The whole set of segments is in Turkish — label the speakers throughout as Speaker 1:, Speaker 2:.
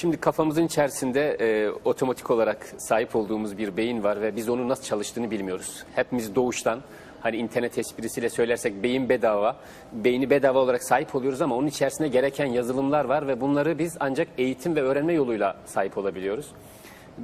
Speaker 1: Şimdi kafamızın içerisinde e, otomatik olarak sahip olduğumuz bir beyin var ve biz onun nasıl çalıştığını bilmiyoruz. Hepimiz doğuştan hani internet esprisiyle söylersek beyin bedava, beyni bedava olarak sahip oluyoruz ama onun içerisinde gereken yazılımlar var ve bunları biz ancak eğitim ve öğrenme yoluyla sahip olabiliyoruz.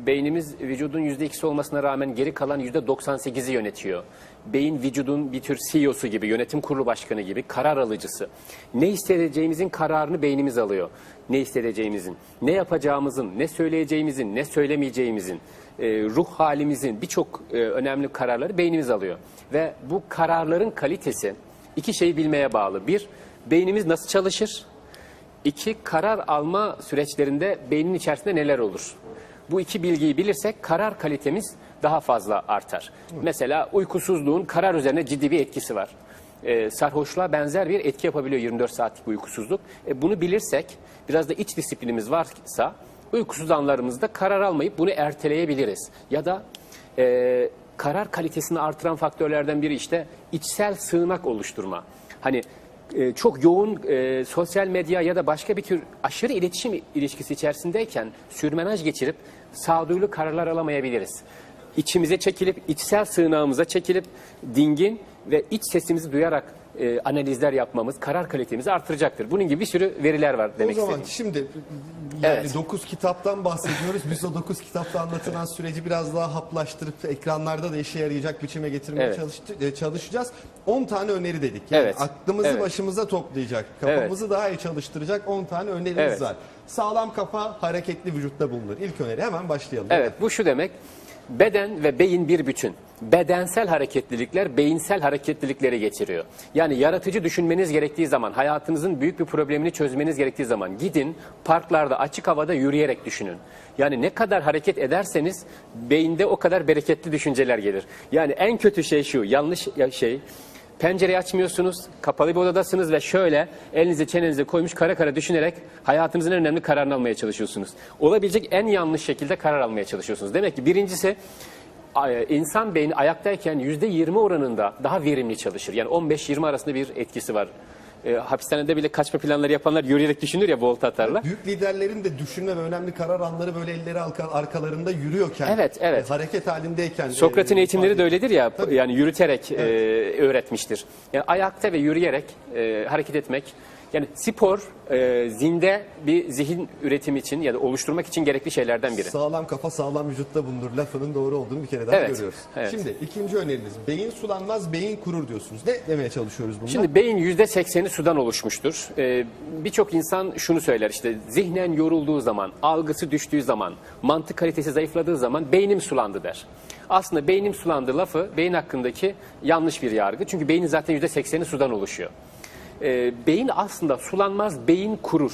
Speaker 1: Beynimiz vücudun %2'si olmasına rağmen geri kalan %98'i yönetiyor. Beyin vücudun bir tür CEO'su gibi, yönetim kurulu başkanı gibi, karar alıcısı. Ne hissedeceğimizin kararını beynimiz alıyor. Ne hissedeceğimizin, ne yapacağımızın, ne söyleyeceğimizin, ne söylemeyeceğimizin, e, ruh halimizin birçok e, önemli kararları beynimiz alıyor. Ve bu kararların kalitesi iki şeyi bilmeye bağlı. Bir, beynimiz nasıl çalışır? İki, karar alma süreçlerinde beynin içerisinde neler olur? Bu iki bilgiyi bilirsek karar kalitemiz daha fazla artar. Mesela uykusuzluğun karar üzerine ciddi bir etkisi var. Ee, sarhoşluğa benzer bir etki yapabiliyor 24 saatlik uykusuzluk. E, bunu bilirsek, biraz da iç disiplinimiz varsa uykusuz anlarımızda karar almayıp bunu erteleyebiliriz. Ya da e, karar kalitesini artıran faktörlerden biri işte içsel sığınak oluşturma. Hani e, çok yoğun e, sosyal medya ya da başka bir tür aşırı iletişim ilişkisi içerisindeyken sürmenaj geçirip sağduyulu kararlar alamayabiliriz. İçimize çekilip, içsel sığınağımıza çekilip dingin ve iç sesimizi duyarak e, analizler yapmamız karar kalitemizi artıracaktır. Bunun gibi bir sürü veriler var demek
Speaker 2: o zaman
Speaker 1: istediğim.
Speaker 2: şimdi yani
Speaker 1: Evet.
Speaker 2: 9 kitaptan bahsediyoruz. Biz o 9 kitapta anlatılan süreci biraz daha haplaştırıp ekranlarda da işe yarayacak biçime getirmeye
Speaker 1: Evet.
Speaker 2: çalıştı- e, çalışacağız. 10 tane öneri dedik. Yani
Speaker 1: Evet.
Speaker 2: aklımızı
Speaker 1: Evet.
Speaker 2: başımıza toplayacak, kafamızı daha iyi çalıştıracak 10 tane önerimiz
Speaker 1: Evet.
Speaker 2: var. Sağlam kafa hareketli vücutta bulunur. İlk öneri hemen başlayalım.
Speaker 1: Evet bu şu demek beden ve beyin bir bütün. Bedensel hareketlilikler beyinsel hareketlilikleri getiriyor. Yani yaratıcı düşünmeniz gerektiği zaman, hayatınızın büyük bir problemini çözmeniz gerektiği zaman gidin parklarda açık havada yürüyerek düşünün. Yani ne kadar hareket ederseniz beyinde o kadar bereketli düşünceler gelir. Yani en kötü şey şu, yanlış ya- şey Pencereyi açmıyorsunuz, kapalı bir odadasınız ve şöyle elinizi çenenize koymuş kara kara düşünerek hayatınızın en önemli kararını almaya çalışıyorsunuz. Olabilecek en yanlış şekilde karar almaya çalışıyorsunuz. Demek ki birincisi insan beyni ayaktayken yüzde 20 oranında daha verimli çalışır. Yani 15-20 arasında bir etkisi var. E, hapishanede bile kaçma planları yapanlar yürüyerek düşünür ya volta atarlar.
Speaker 2: Büyük liderlerin de düşünme ve önemli karar anları böyle elleri arka- arkalarında yürüyorken,
Speaker 1: Evet, evet.
Speaker 2: e, hareket halindeyken.
Speaker 1: Sokrat'ın
Speaker 2: e,
Speaker 1: eğitimleri de öyledir ya yani yürüterek e, öğretmiştir. Yani ayakta ve yürüyerek e, hareket etmek yani spor e, zinde bir zihin üretimi için ya da oluşturmak için gerekli şeylerden biri.
Speaker 2: Sağlam kafa sağlam vücutta bulunur lafının doğru olduğunu bir kere daha
Speaker 1: Evet,
Speaker 2: görüyoruz.
Speaker 1: evet.
Speaker 2: Şimdi ikinci öneriniz beyin sulanmaz beyin kurur diyorsunuz. Ne demeye çalışıyoruz bununla?
Speaker 1: Şimdi beyin yüzde sekseni sudan oluşmuştur. Ee, Birçok insan şunu söyler işte zihnen yorulduğu zaman, algısı düştüğü zaman, mantık kalitesi zayıfladığı zaman beynim sulandı der. Aslında beynim sulandı lafı beyin hakkındaki yanlış bir yargı. Çünkü beynin zaten yüzde sekseni sudan oluşuyor. Ee, beyin aslında sulanmaz, beyin kurur.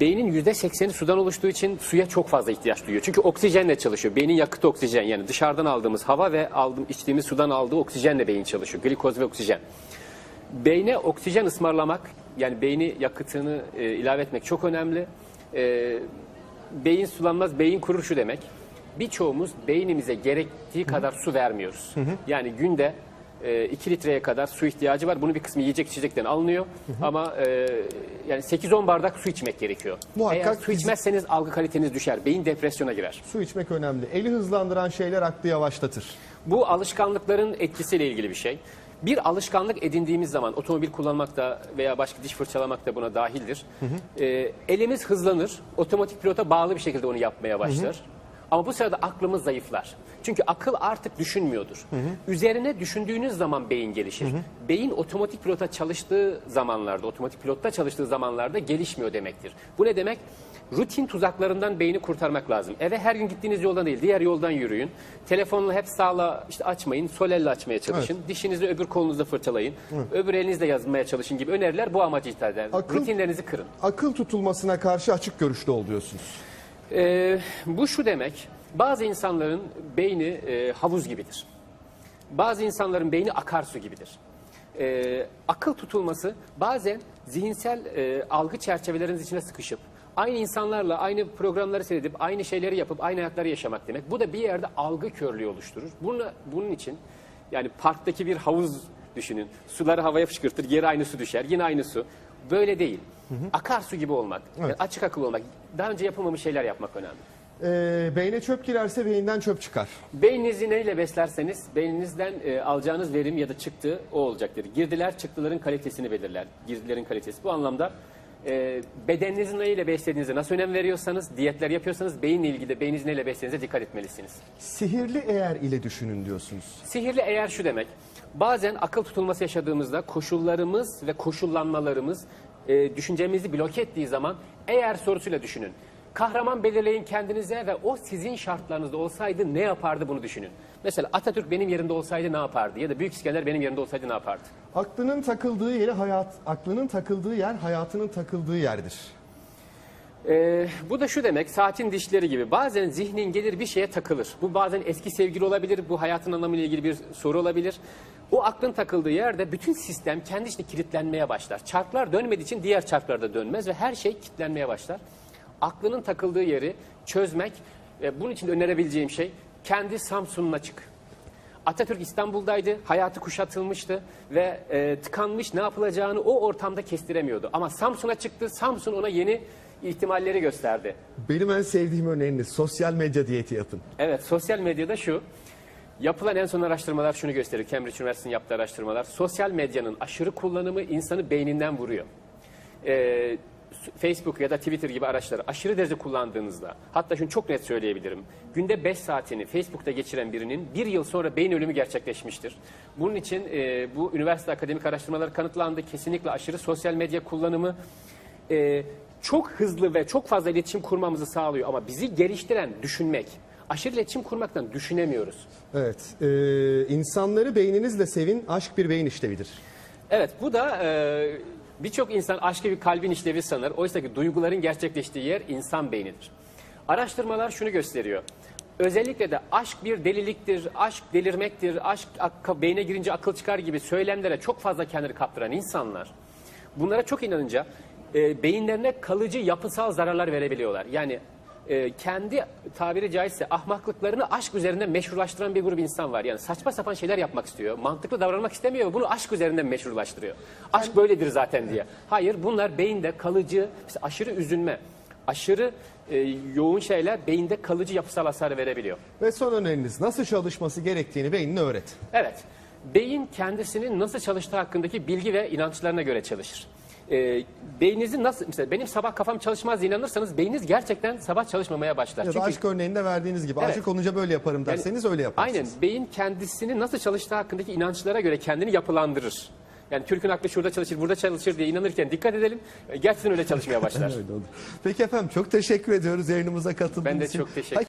Speaker 1: Beynin yüzde sekseni sudan oluştuğu için suya çok fazla ihtiyaç duyuyor. Çünkü oksijenle çalışıyor. Beynin yakıtı oksijen yani dışarıdan aldığımız hava ve aldığım, içtiğimiz sudan aldığı oksijenle beyin çalışıyor. Glikoz ve oksijen. Beyne oksijen ısmarlamak yani beyni yakıtını e, ilave etmek çok önemli. E, beyin sulanmaz, beyin kurur şu demek. Birçoğumuz beynimize gerektiği kadar su vermiyoruz. Yani günde 2 litreye kadar su ihtiyacı var. Bunun bir kısmı yiyecek içecekten alınıyor. Ama e, yani 8-10 bardak su içmek gerekiyor.
Speaker 2: Muhakkak
Speaker 1: Eğer su
Speaker 2: fizik-
Speaker 1: içmezseniz algı kaliteniz düşer. Beyin depresyona girer.
Speaker 2: Su içmek önemli. Eli hızlandıran şeyler aklı yavaşlatır.
Speaker 1: Bu alışkanlıkların etkisiyle ilgili bir şey. Bir alışkanlık edindiğimiz zaman otomobil kullanmak da veya başka diş fırçalamak da buna dahildir. Ee, elimiz hızlanır, otomatik pilota bağlı bir şekilde onu yapmaya başlar. Ama bu sırada aklımız zayıflar. Çünkü akıl artık düşünmüyordur. Üzerine düşündüğünüz zaman beyin gelişir. Beyin otomatik pilota çalıştığı zamanlarda, otomatik pilotta çalıştığı zamanlarda gelişmiyor demektir. Bu ne demek? Rutin tuzaklarından beyni kurtarmak lazım. Eve her gün gittiğiniz yoldan değil, diğer yoldan yürüyün. Telefonla hep sağla işte açmayın, sol elle açmaya çalışın. Dişinizi öbür kolunuzla fırçalayın. Öbür elinizle yazmaya çalışın gibi öneriler bu amacı ithal eder.
Speaker 2: Akıl-
Speaker 1: Rutinlerinizi kırın.
Speaker 2: Akıl tutulmasına karşı açık görüşlü ol diyorsunuz.
Speaker 1: Ee, bu şu demek, bazı insanların beyni e, havuz gibidir. Bazı insanların beyni akarsu gibidir. Ee, akıl tutulması bazen zihinsel e, algı çerçeveleriniz içine sıkışıp, aynı insanlarla aynı programları seyredip, aynı şeyleri yapıp, aynı hayatları yaşamak demek. Bu da bir yerde algı körlüğü oluşturur. Bunu, bunun için yani parktaki bir havuz düşünün. Suları havaya fışkırtır, geri aynı su düşer, yine aynı su. Böyle değil. Akarsu gibi olmak, yani açık akıllı olmak, daha önce yapılmamış şeyler yapmak önemli.
Speaker 2: Ee, beyne çöp girerse beyinden çöp çıkar.
Speaker 1: Beyninizi neyle beslerseniz beyninizden e, alacağınız verim ya da çıktı o olacaktır. Girdiler çıktıların kalitesini belirler. Girdilerin kalitesi. Bu anlamda e, bedeninizi neyle beslediğinize nasıl önem veriyorsanız, diyetler yapıyorsanız beyinle ilgili de beyninizin neyle beslediğinize dikkat etmelisiniz.
Speaker 2: Sihirli eğer ile düşünün diyorsunuz.
Speaker 1: Sihirli eğer şu demek. Bazen akıl tutulması yaşadığımızda koşullarımız ve koşullanmalarımız e, düşüncemizi bloke ettiği zaman eğer sorusuyla düşünün. Kahraman belirleyin kendinize ve o sizin şartlarınızda olsaydı ne yapardı bunu düşünün. Mesela Atatürk benim yerimde olsaydı ne yapardı? Ya da Büyük İskender benim yerimde olsaydı ne yapardı?
Speaker 2: Aklının takıldığı yeri hayat, aklının takıldığı yer hayatının takıldığı yerdir.
Speaker 1: Ee, bu da şu demek, saatin dişleri gibi. Bazen zihnin gelir bir şeye takılır. Bu bazen eski sevgili olabilir, bu hayatın anlamıyla ilgili bir soru olabilir. O aklın takıldığı yerde bütün sistem kendi içinde kilitlenmeye başlar. Çarklar dönmediği için diğer çarklar da dönmez ve her şey kilitlenmeye başlar. Aklının takıldığı yeri çözmek, ve bunun için önerebileceğim şey kendi Samsun'una çık. Atatürk İstanbul'daydı, hayatı kuşatılmıştı ve e, tıkanmış ne yapılacağını o ortamda kestiremiyordu. Ama Samsun'a çıktı, Samsun ona yeni ihtimalleri gösterdi.
Speaker 2: Benim en sevdiğim örneğiniz sosyal medya diyeti yapın.
Speaker 1: Evet, sosyal medyada şu, yapılan en son araştırmalar şunu gösterir, Cambridge Üniversitesi'nin yaptığı araştırmalar, sosyal medyanın aşırı kullanımı insanı beyninden vuruyor. Ee, Facebook ya da Twitter gibi araçları aşırı derece kullandığınızda, hatta şunu çok net söyleyebilirim, günde 5 saatini Facebook'ta geçiren birinin bir yıl sonra beyin ölümü gerçekleşmiştir. Bunun için e, bu üniversite akademik araştırmalar kanıtlandı. Kesinlikle aşırı sosyal medya kullanımı e, çok hızlı ve çok fazla iletişim kurmamızı sağlıyor ama bizi geliştiren düşünmek. Aşırı iletişim kurmaktan düşünemiyoruz.
Speaker 2: Evet, e, insanları beyninizle sevin, aşk bir beyin işlevidir.
Speaker 1: Evet bu da e, birçok insan aşkı bir kalbin işlevi sanır. Oysa ki duyguların gerçekleştiği yer insan beynidir. Araştırmalar şunu gösteriyor. Özellikle de aşk bir deliliktir, aşk delirmektir, aşk beyne girince akıl çıkar gibi söylemlere çok fazla kendini kaptıran insanlar bunlara çok inanınca e, beyinlerine kalıcı yapısal zararlar verebiliyorlar. Yani e, kendi tabiri caizse ahmaklıklarını aşk üzerinden meşrulaştıran bir grup insan var. Yani saçma sapan şeyler yapmak istiyor. Mantıklı davranmak istemiyor. Bunu aşk üzerinden meşrulaştırıyor. Aşk böyledir zaten diye. Hayır bunlar beyinde kalıcı, aşırı üzülme, aşırı e, yoğun şeyler beyinde kalıcı yapısal hasar verebiliyor.
Speaker 2: Ve son öneriniz nasıl çalışması gerektiğini beynine öğret.
Speaker 1: Evet. Beyin kendisinin nasıl çalıştığı hakkındaki bilgi ve inançlarına göre çalışır. Ee, beyninizin nasıl, mesela benim sabah kafam çalışmaz diye inanırsanız beyniniz gerçekten sabah çalışmamaya başlar.
Speaker 2: Ya da
Speaker 1: Çünkü
Speaker 2: aşk örneğinde verdiğiniz gibi
Speaker 1: Evet.
Speaker 2: aşık olunca böyle yaparım derseniz öyle yaparsınız.
Speaker 1: aynen beyin kendisini nasıl çalıştığı hakkındaki inançlara göre kendini yapılandırır. Yani Türk'ün aklı şurada çalışır, burada çalışır diye inanırken dikkat edelim. e, Gerçekten öyle çalışmaya başlar.
Speaker 2: Öyle. Peki efendim çok teşekkür ediyoruz yayınımıza katıldığınız
Speaker 1: Ben de
Speaker 2: için.
Speaker 1: çok teşekkür